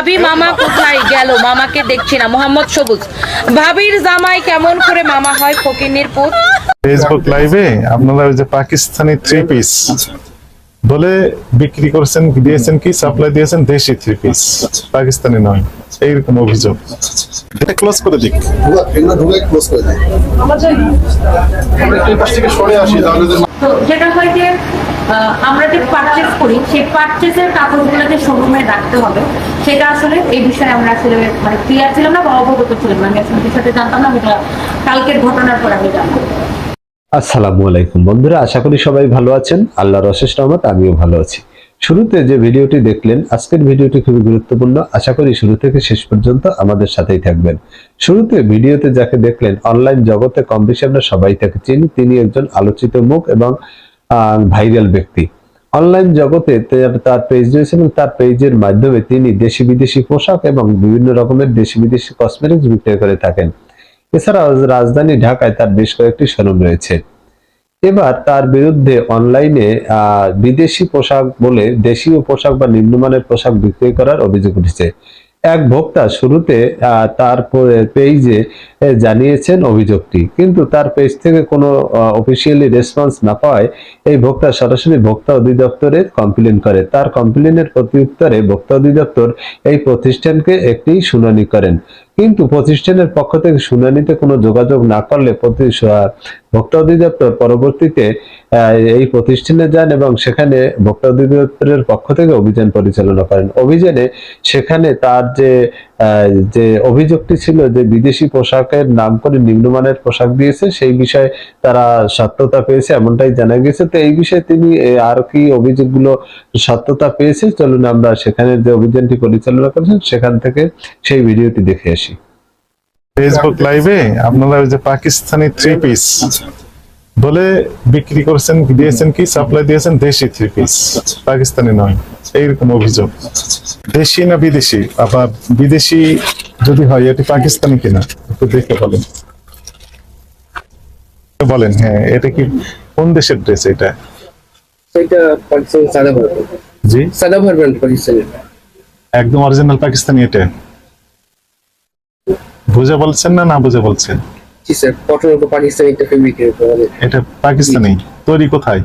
ভাবি মামা কোথায় গেল? মামাকে দেখছি না। মোহাম্মদ সবুজ। ভাবির জামাই কেমন করে মামা হয় ফকিন্নির পুত ফেসবুক লাইভে আপনারা ওই যে পাকিস্তানি থ্রি পিস বলে বিক্রি করছেন দিয়েছেন কি? সাপ্লাই দিয়েছেন দেশি থ্রি পিস পাকিস্তানি নয়। এইরকম অভিযোগ। এটা ক্লোজ করে দিক। ক্লোজ করে দেয় এই পাশ থেকে সরে আসি তাহলে যে যেটা হয় যে আমরা যে পারচেজ করি, সেই পারচেজের কাগজগুলো যে শোরুমে রাখতে হবে। সেটা আসলে এই বিষয়ে আমরা আসলে মানে ক্লিয়ার ছিলাম না বা অবগত ছিলাম আমি আসলে বিষয়টা জানতাম না এটা কালকের ঘটনার পর আমি জানতাম আসসালামু আলাইকুম বন্ধুরা, আশা করি সবাই ভালো আছেন। আল্লাহর অশেষ রহমত, আমিও ভালো আছি। শুরুতে যে ভিডিওটি দেখলেন, আজকের ভিডিওটি খুবই গুরুত্বপূর্ণ। আশা করি শুরু থেকে শেষ পর্যন্ত আমাদের সাথেই থাকবেন। শুরুতে ভিডিওতে যাকে দেখলেন অনলাইন জগতে কম বেশি আমরা সবাই তাকে চিনি। তিনি একজন আলোচিত মুখ এবং ভাইরাল ব্যক্তি। অনলাইন জগতে তার পেজ রয়েছে এবং তার পেজের মাধ্যমে তিনি দেশি বিদেশি পোশাক এবং বিভিন্ন রকমের দেশি বিদেশি কসমেটিক্স বিক্রয় করে থাকেন। এছাড়াও রাজধানী ঢাকায় তার বেশ কয়েকটি শোরুম রয়েছে। এবার তার বিরুদ্ধে অনলাইনে বিদেশি পোশাক বলে দেশীয় পোশাক বা নিম্নমানের পোশাক বিক্রি করার অভিযোগ উঠেছে। এক ভোক্তা শুরুতে তার পেজে জানিয়েছেন অভিযোগটি। কিন্তু তার পেজ থেকে কোনো অফিসিয়ালি রেসপন্স না পাওয়ায় এই ভোক্তা সরাসরি ভোক্তা অধিদপ্তরে কমপ্লেন করে। তার কমপ্লেনের প্রত্যুত্তরে ভোক্তা অধিদপ্তর এই প্রতিষ্ঠানকে একটি শুনানি করেন। কিন্তু প্রতিষ্ঠানের পক্ষ থেকে শুনানিতে কোনো যোগাযোগ না করলে ভোক্তা অধিদপ্তর পরবর্তীতে এই প্রতিষ্ঠানে যান এবং সেখানে ভোক্তা অধিদপ্তরের পক্ষ থেকে অভিযান পরিচালনা করেন। অভিযানে সেখানে তার যে যে অভিযোগটি ছিল যে বিদেশি পোশাকের নাম করে নিম্নমানের পোশাক দিয়েছে, সেই বিষয়ে তারা সত্যতা পেয়েছে এমনটাই জানা গেছে। তো এই বিষয়ে তিনি আর কি অভিযোগগুলো সত্যতা পেয়েছে? চলুন আমরা সেখানে যে অভিযানটি পরিচালনা করেছেন, সেখান থেকে সেই ভিডিওটি দেখে আসি। ফেসবুক লাইভে আপনারা ওই যে পাকিস্তানি থ্রি পিস বলে বিক্রি করছেন, দিয়েছেন কি সাপ্লাই দিয়েছেন দেশি থ্রি পিস পাকিস্তানি নয়। এইরকম অভিযোগ। দেশি না বিদেশি? আবার বিদেশি যদি হয় এটি পাকিস্তানি কিনা? একটু দেখে বলেন। বলেন হ্যাঁ এটা কি কোন দেশের ড্রেস এটা? এটা পাকিস্তান সাদা জি? সাদা ভারত পাকিস্তানের একদম অরিজিনাল পাকিস্তানি এটা? বুঝে বলছেন না না বুঝে বলছেন? জি স্যার কটন পাকিস্তানি একটা ফেব্রিক এটা পাকিস্তানি। তৈরি কোথায়?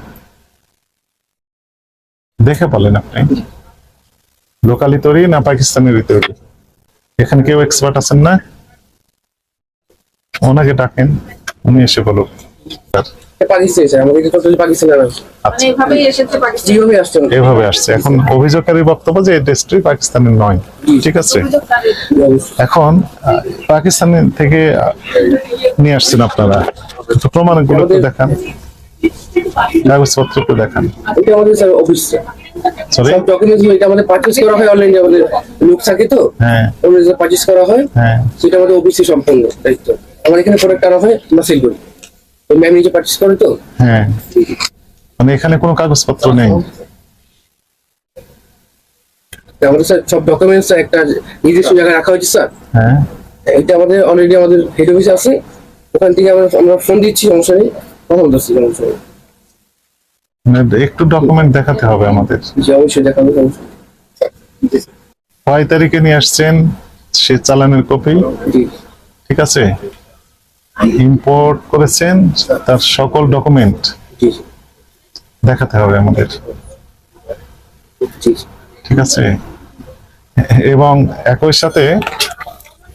দেখে বলেন আপনি। লোকালি তৈরি না পাকিস্তানের তৈরি? এখানে কেউ এক্সপার্ট আছেন না? ওনাকে ডাকেন উনি এসে বলুক। পাকিস্তানের আছে আচ্ছা। আমাদের। এভাবে আসছে। এখন অভিযোগকারীর বক্তব্য যে এই ড্রেসটি পাকিস্তানের নয়। ঠিক আছে? এখন আহ, পাকিস্তান থেকে নিয়ে আসছেন আপনারা। প্রমাণগুলো দেখান। কাগজপত্র একটু দেখান। এটা আমাদের স্যার অফিস সরি সব ডকুমেন্টস এটা আমাদের পারচেজ করা হয় অনলাইনে আমাদের লোক থাকে তো। হ্যাঁ। ওগুলো যে পারচেজ করা হয়। হ্যাঁ। সেটা আমাদের অফিসে দায়িত্ব এখানে প্রোডাক্ট আনা হয় আমরা সেল করি। তো ম্যাম নিজে পারচেজ করে তো? হ্যাঁ। মানে এখানে কোনো কাগজপত্র নেই। আমাদের স্যার সব ডকুমেন্টস একটা নিজস্ব জায়গায় রাখা হয়েছে স্যার। হ্যাঁ। এটা আমাদের অলরেডি আমাদের হেড অফিসে আছে। ওখান থেকে আমরা ফোন দিচ্ছি সমস্যা নেই। কথা বলতেছি সমস্যা নেই। একটু ডকুমেন্ট দেখাতে হবে আমাদের। কয় তারিখে নিয়ে আসছেন সে চালানের কপি। ঠিক আছে? ইম্পোর্ট করেছেন তার সকল ডকুমেন্ট দেখাতে হবে আমাদের। ঠিক আছে? এবং একই সাথে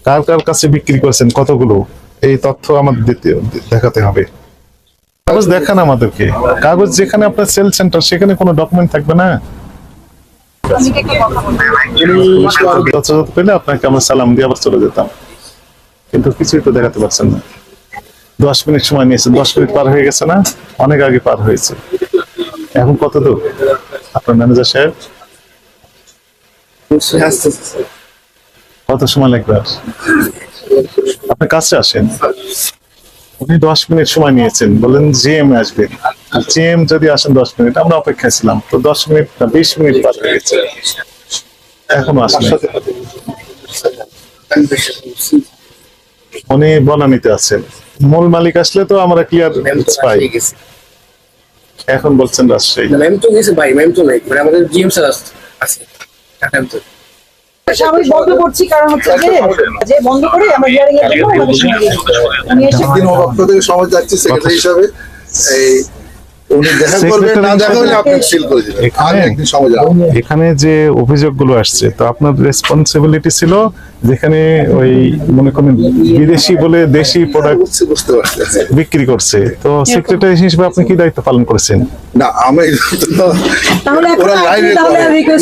কার কার কাছে বিক্রি করেছেন কতগুলো? এই তথ্য আমাদের দিতে দেখাতে হবে। কাগজ দেখান আমাদেরকে। কাগজ যেখানে আপনার সেল সেন্টার সেখানে কোনো ডকুমেন্ট থাকবে না? যথাযথ পেলে আপনাকে আমরা সালাম দিয়ে আবার চলে যেতাম। কিন্তু কিছুই তো দেখাতে পারছেন না। দশ মিনিট সময় নিয়েছে দশ মিনিট পার হয়ে গেছে না? অনেক আগে পার হয়েছে। এখন কত দূর? আপনার ম্যানেজার সাহেব। কত সময় লাগবে আর? আপনি কাছে আসেন। উনি দশ মিনিট সময় নিয়েছেন। বলেন জিএম আসবেন জিএম যদি আসেন দশ মিনিট আমরা অপেক্ষায় ছিলাম। তো দশ মিনিট না বিশ মিনিট হয়ে গেছে। এখনও আসেন। উনি বনানীতে আছেন। মূল মালিক আসলে তো আমরা ক্লিয়ার পাই। এখন বলছেন রাজশাহী। ম্যাম তো গেছে ভাই ম্যাম তো নাই। মানে আমাদের জিএম স্যার আছে। স্বাভাবিক বন্ধ করছি কারণ হচ্ছে যে যে বন্ধ করে আমরা হিয়ারিং এর জন্য আমাদের সময় দিয়েছি। উনি এসে দিন ওর থেকে সময় যাচ্ছে সেক্রেটারি হিসাবে এই এখানে- যে অভিযোগগুলো আসছে তো আপনার রেসপন্সিবিলিটি ছিল যেখানে ওই মনে করেন বিদেশি বলে দেশি প্রোডাক্ট বিক্রি করছে। তো সেক্রেটারি হিসেবে আপনি কি দায়িত্ব পালন করেছেন? না আমি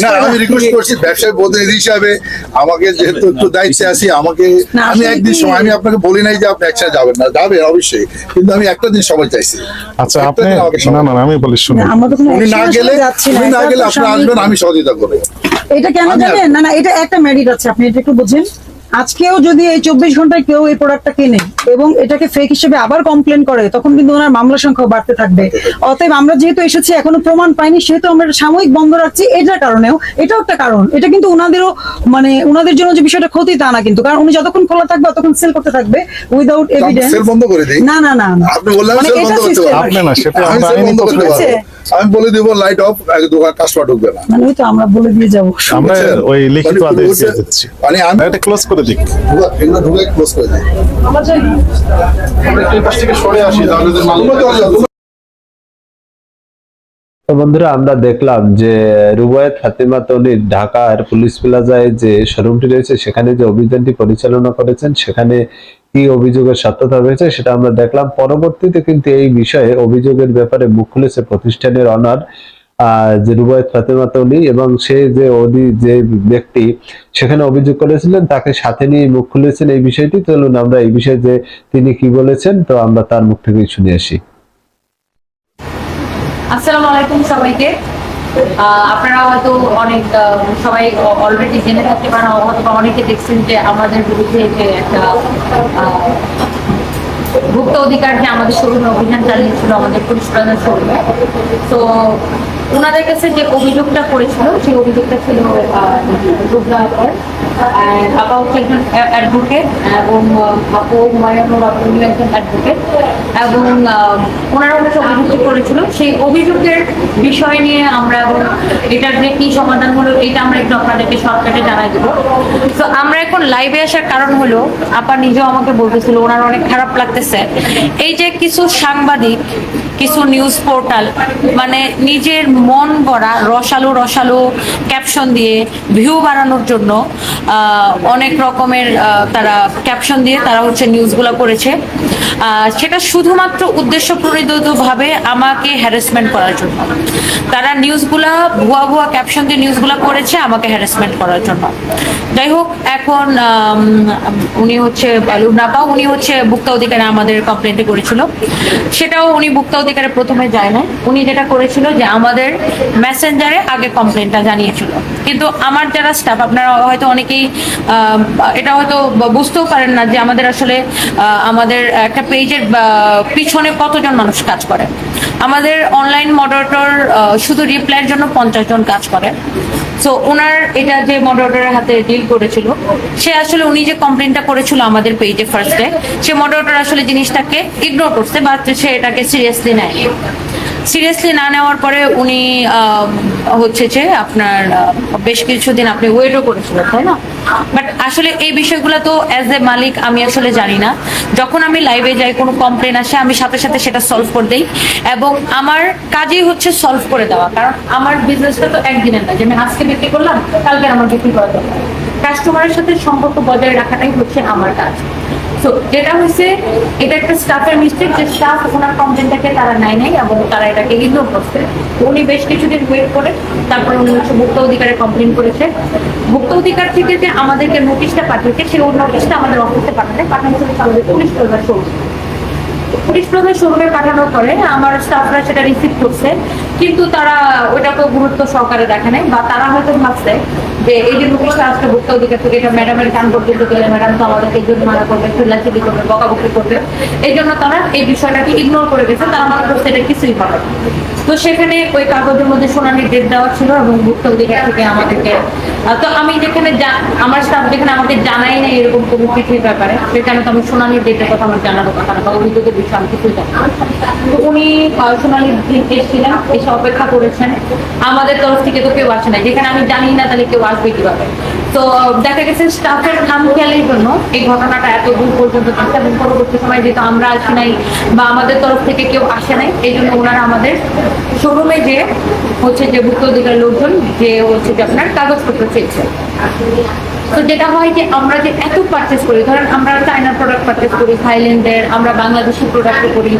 না রিকোয়েস্ট করছি ব্যবসায় প্রতিনিধি হিসাবে। আমাকে যেহেতু একটু দায়িত্বে আছি আমাকে আমি একদিন সময় আমি আপনাকে বলি নাই যে আপনি একসাথে যাবেন না। যাবেন অবশ্যই। কিন্তু আমি একটা দিন সময় চাইছি। আচ্ছা আপনি না না আমি বলি শুনুন। উনি না গেলে উনি না এটা গেলে আপনি। আসবেন আমি সহযোগিতা করব। এটা কেন জানেন? না না এটা একটা মেরিট আছে আপনি এটা একটু বুঝেন। আজকেও যদি এই চব্বিশ ঘন্টায় কেউ এই প্রোডাক্টটা কেনে এবং এটাকে ফেক হিসেবে আবার কমপ্লেন করে তখন কিন্তু ওনার মামলা সংখ্যা বাড়তে থাকবে। অতএব আমরা যেহেতু এসেছি এখনও প্রমাণ পাইনি সেহেতু আমরা সাময়িক বন্ধ রাখছি। এটার কারণেও এটাও একটা কারণ। এটা কিন্তু ওনাদেরও মানে ওনাদের জন্য যে বিষয়টা ক্ষতি তা না কিন্তু। কারণ উনি যতক্ষণ খোলা থাকবে ততক্ষণ সেল করতে থাকবে উইদাউট এভিডেন্স বন্ধ করে দিই? না না না না। মানে এটা আপনি না সেটা আমি বলে দিব লাইট অফ দোকান কাস্টমার ঢুকবে না। মানে তো আমরা বলে দিয়ে যাব। আমরা ওই লিখিত আদেশ দিয়ে দিচ্ছি। মানে আমি এটা ক্লোজ করে দিক। ঢুকা- এগুলো ঢুকে ক্লোজ করে দিই। আমরা একটু এই পাশ থেকে সরে আসি তাহলে যে মালগুলো তো বন্ধুরা আমরা দেখলাম যে রুবায়ত ফাতেমা তনির ঢাকার পুলিশ প্লাজায় যে শোরুমটি রয়েছে সেখানে যে অভিযানটি পরিচালনা করেছেন সেখানে কি অভিযোগের সত্যতা রয়েছে সেটা আমরা দেখলাম। পরবর্তীতে কিন্তু এই বিষয়ে অভিযোগের ব্যাপারে মুখ খুলেছে প্রতিষ্ঠানের অনার যে রুবায়ত ফাতেমা তনি এবং সে যে অধি যে ব্যক্তি সেখানে অভিযোগ করেছিলেন, তাকে সাথে নিয়ে মুখ খুলেছেন এই বিষয়টি। চলুন আমরা এই বিষয়ে যে তিনি কি বলেছেন, তো আমরা তার মুখ থেকেই শুনে আসি। আসসালামু আলাইকুম সবাইকে। আপনারা হয়তো অনেক সবাই অলরেডি জেনে থাকতে পারেন হয়তো অনেকে দেখছেন যে আমাদের বিরুদ্ধে একটা ভুক্ত অধিকার যে আমাদের শোরুমে অভিযান চালিয়েছিল আমাদের পুলিশ প্রধান শরীরে তো ওনাদের কাছে যে অভিযোগটা করেছিল, সেই অভিযোগটা ছিল রুবলা আপার আপা হচ্ছে একজন অ্যাডভোকেট এবং আহ, আপু হুমায়ুনুর একজন অ্যাডভোকেট এবং ওনারা হচ্ছে অভিযোগটি করেছিল। সেই অভিযোগের বিষয় নিয়ে আমরা এবং এটার যে কি সমাধান হলো এটা আমরা একটু আপনাদেরকে শর্টকাটে জানাই দেবো। তো আমরা এখন লাইভে আসার কারণ হলো আপা নিজেও আমাকে বলতেছিল ওনার অনেক খারাপ লাগতেছে। এই যে কিছু সাংবাদিক কিছু নিউজ পোর্টাল মানে নিজের মন গড়া রসালো রসালো ক্যাপশন দিয়ে ভিউ বাড়ানোর জন্য অনেক রকমের তারা ক্যাপশন দিয়ে তারা হচ্ছে নিউজগুলো করেছে। সেটা শুধুমাত্র উদ্দেশ্য প্রণোদিতভাবে আমাকে হ্যারাসমেন্ট করার জন্য। তারা নিউজগুলা ভুয়া ভুয়া ক্যাপশন দিয়ে নিউজগুলা করেছে আমাকে হ্যারাসমেন্ট করার জন্য। যাই হোক, এখন উনি হচ্ছে লুবনাপা উনি হচ্ছে ভুক্তা অধিকারে আমাদের কমপ্লেনটি করেছিল। সেটাও উনি ভুক্তা অধিকারে প্রথমে যায় না উনি যেটা করেছিল যে আমাদের মেসেঞ্জারে আগে কমপ্লেনটা জানিয়েছিল। কিন্তু আমার যারা স্টাফ আপনারা হয়তো অনেকেই এটা হয়তো বুঝতেও পারেন না যে আমাদের আসলে আমাদের একটা পেজের পিছনে কতজন মানুষ কাজ করে। আমাদের অনলাইন মডারেটর শুধু রিপ্লাইয়ের জন্য পঞ্চাশ জন কাজ করে। সো ওনার এটা যে মডারেটরের হাতে ডিল করেছিল, সে আসলে উনি যে কমপ্লেনটা করেছিল আমাদের পেজে ফার্স্টে সে মডারেটর আসলে জিনিসটাকে ইগনোর করছে বা সে এটাকে সিরিয়াসলি নেয় সিরিয়াসলি না নেওয়ার পরে উনি হচ্ছে যে আপনার বেশ কিছুদিন আপনি ওয়েটও করেছিলেন, তাই না? বাট আসলে এই বিষয়গুলো তো অ্যাজ এ মালিক আমি আসলে জানি না। যখন আমি লাইভে যাই, কোনো কমপ্লেন আসে, আমি সাথে সাথে সেটা সলভ করে দিই। এবং আমার কাজই হচ্ছে সলভ করে দেওয়া। কারণ আমার বিজনেসটা তো একদিনের না। যে আমি আজকে বিক্রি করলাম, কালকে আমার বিক্রি করা দরকার। কাস্টমারের সাথে সম্পর্ক বজায় রাখাটাই হচ্ছে আমার কাজ। তো যেটা হয়েছে, এটা একটা স্টাফের মিস্টেক যে স্টাফ ওনার কমপ্লেনটাকে তারা নেয় নাই এবং তারা এটাকে ইগনোর করছে। উনি বেশ কিছুদিন ওয়েট করে, তারপরে উনি হচ্ছে ভুক্ত অধিকারে কমপ্লেন করেছে। ভুক্ত অধিকার থেকে যে আমাদেরকে নোটিশটা পাঠিয়েছে, সেই নোটিশটা আমাদের অফিসে পাঠালে, পাঠানো হচ্ছে আমাদের পুলিশ প্রধান শোরুম। পুলিশ প্রধান শোরুমে পাঠানোর পরে আমার স্টাফরা সেটা রিসিভ করছে। কিন্তু তারা ওটাকে গুরুত্ব সহকারে দেখে নাই, বা তারা হয়তো ভাবছে যে এই যে নোটিশটা আসলে ভুক্ত অধিকার থেকে এটা ম্যাডামের কান পর্যন্ত গেলে ম্যাডাম তো আমাদেরকে জরিমানা করবে, চিল্লাচিল্লি করবে, বকাবকি করবে। এই জন্য তারা এই বিষয়টাকে ইগনোর করে গেছে, তারা মনে করছে এটা কিছুই হবে তো সেখানে ওই কাগজের মধ্যে শুনানির ডেট দেওয়া ছিল এবং ভুক্ত অধিকার থেকে আমাদেরকে তো আমি যেখানে আমার স্টাফ যেখানে আমাকে জানাই না এরকম কোনো কিছুর ব্যাপারে, সেখানে তো আমি শুনানির ডেটের কথা আমার জানার কথা না, বা অভিযোগের বিষয়ে আমি কিছুই জানি না। পার্সোনালি এসেছিলাম এসে অপেক্ষা করেছেন আমাদের তরফ থেকে তো কেউ আসে না যেখানে আমি জানি না তাহলে কেউ আসবে কীভাবে তো দেখা গেছে স্টাফের নাম খেয়ালের জন্য এই ঘটনাটা এত দূর পর্যন্ত যাচ্ছে এবং পরবর্তী সময় যেহেতু আমরা আসি নাই বা আমাদের তরফ থেকে কেউ আসে নাই, এই জন্য ওনারা আমাদের শোরুমে যে হচ্ছে যে ভুক্ত অধিকার লোকজন, যে হচ্ছে যে আপনার কাগজপত্র চেয়েছে। তো যেটা হয় যে আমরা যে এত পারচেস করি, ধরেন আমরা চায়নার প্রোডাক্ট পারচেস করি থাইল্যান্ডের আমরা বাংলাদেশি প্রোডাক্ট করি,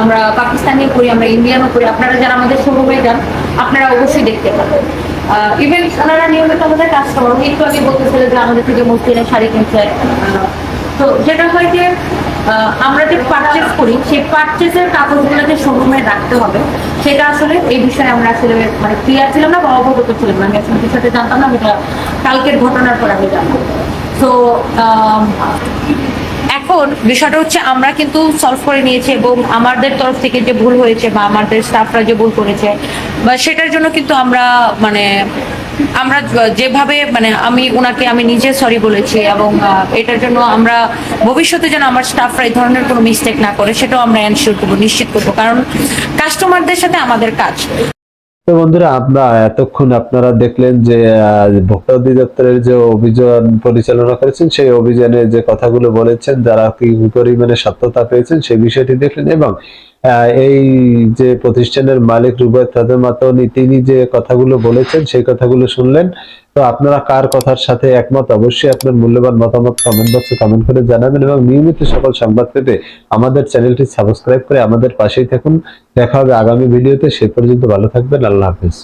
আমরা পাকিস্তানি করি, আমরা ইন্ডিয়ানও করি, আপনারা যারা আমাদের শোরুমে যান, আপনারা অবশ্যই দেখতে পাবেন। ইভেন ওনারা নিয়মিত আমাদের কাস্টমার একটু আগে বলতেছিলেন যে আমাদের থেকে মসজিদের শাড়ি কিনছে তো যেটা হয় যে আমরা যে পারচেস করি, সেই পারচেসের কাগজগুলো যে শোরুমে রাখতে হবে। সেটা আসলে এই বিষয়ে আমরা আসলে মানে ক্লিয়ার ছিলাম না বা অবগত ছিলাম না। আমি আসলে বিষয়টা জানতাম না এটা কালকের ঘটনার পর আমি জানলাম তো এখন বিষয়টা হচ্ছে আমরা কিন্তু সলভ করে নিয়েছি এবং আমাদের তরফ থেকে যে ভুল হয়েছে বা আমাদের স্টাফরা যে ভুল করেছে, বা সেটার জন্য কিন্তু আমরা মানে আমরা যেভাবে মানে আমি ওনাকে আমি নিজে সরি বলেছি এবং এটার জন্য আমরা ভবিষ্যতে যেন আমার স্টাফরা এই ধরনের কোনো মিস্টেক না করে, সেটাও আমরা এনশিওর করব, নিশ্চিত করব। কারণ কাস্টমারদের সাথে আমাদের কাজ। তো বন্ধুরা, আমরা এতক্ষণ আপনারা দেখলেন যে ভোক্তা অধিদপ্তরের যে অভিযান পরিচালনা করেছেন, সেই অভিযানে যে কথাগুলো বলেছেন, যারা কি পরিমাণে সত্যতা পেয়েছেন, সেই বিষয়টি দেখলেন এবং এই যে প্রতিষ্ঠানের মালিক রুবায়ত তাদের মাতনি তিনি যে কথাগুলো বলেছেন, সেই কথাগুলো শুনলেন। তো আপনারা কার কথার সাথে একমত? অবশ্যই আপনার মূল্যবান মতামত কমেন্ট বক্সে কমেন্ট করে জানাবেন এবং নিয়মিত সকল সংবাদ পেতে আমাদের চ্যানেলটি সাবস্ক্রাইব করে আমাদের পাশেই থাকুন। দেখা হবে আগামী ভিডিওতে। সে পর্যন্ত ভালো থাকবেন। আল্লাহ হাফেজ।